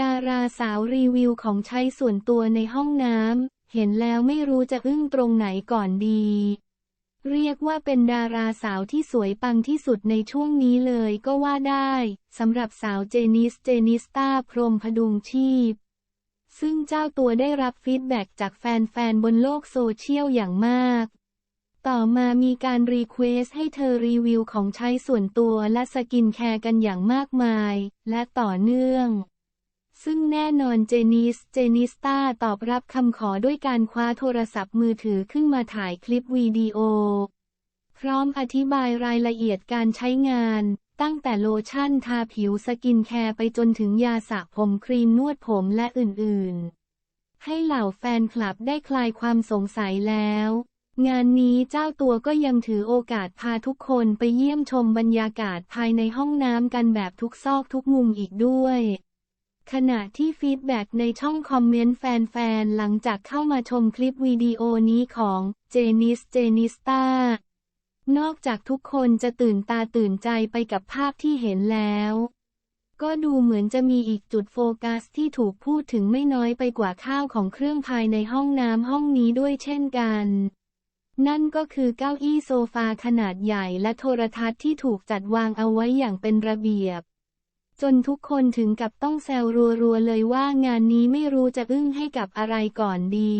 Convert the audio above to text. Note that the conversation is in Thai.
ดาราสาวรีวิวของใช้ส่วนตัวในห้องน้ำ เห็นแล้วไม่รู้จะอึ้งตรงไหนก่อนดี เรียกว่าเป็นดาราสาวที่สวยปังที่สุดในช่วงนี้เลยก็ว่าได้สำหรับสาวเจนิส เจนิสตาพรหมพดุงชีพ ซึ่งเจ้าตัวได้รับฟีดแบ็กจากแฟนๆ บนโลกโซเชียลอย่างมาก ต่อมามีการรีเควสให้เธอรีวิวของใช้ส่วนตัวและสกินแคร์กันอย่างมากมาย และต่อเนื่อง ซึ่งแน่นอนเจนิส เจนิสตาตอบรับคำขอด้วยการคว้าโทรศัพท์มือถือขึ้นมาถ่ายคลิปวิดีโอ พร้อมอธิบายรายละเอียดการใช้งาน ตั้งแต่โลชั่นทาผิวสกินแคร์ไปจนถึงยาสระผมครีมนวดผมและอื่นๆ ให้เหล่าแฟนคลับได้คลายความสงสัยแล้ว งานนี้เจ้าตัวก็ยังถือโอกาสพาทุกคนไปเยี่ยมชมบรรยากาศภายในห้องน้ำกันแบบทุกซอกทุกมุมอีกด้วย ขณะที่ฟีดแบ็กในช่องคอมเมนต์แฟนๆ หลังจากเข้ามาชมคลิปวิดีโอนี้ของเจนิส เจนิสตานอกจากทุกคนจะตื่นตาตื่นใจไปกับภาพที่เห็นแล้ว ก็ดูเหมือนจะมีอีกจุดโฟกัสที่ถูกพูดถึงไม่น้อยไปกว่าข้าวของเครื่องภายในห้องน้ำห้องนี้ด้วยเช่นกัน นั่นก็คือเก้าอี้โซฟาขนาดใหญ่และโทรทัศน์ที่ถูกจัดวางเอาไว้อย่างเป็นระเบียบ จนทุกคนถึงกับต้องแซวรัวๆเลยว่างานนี้ไม่รู้จะอึ้งให้กับอะไรก่อนดี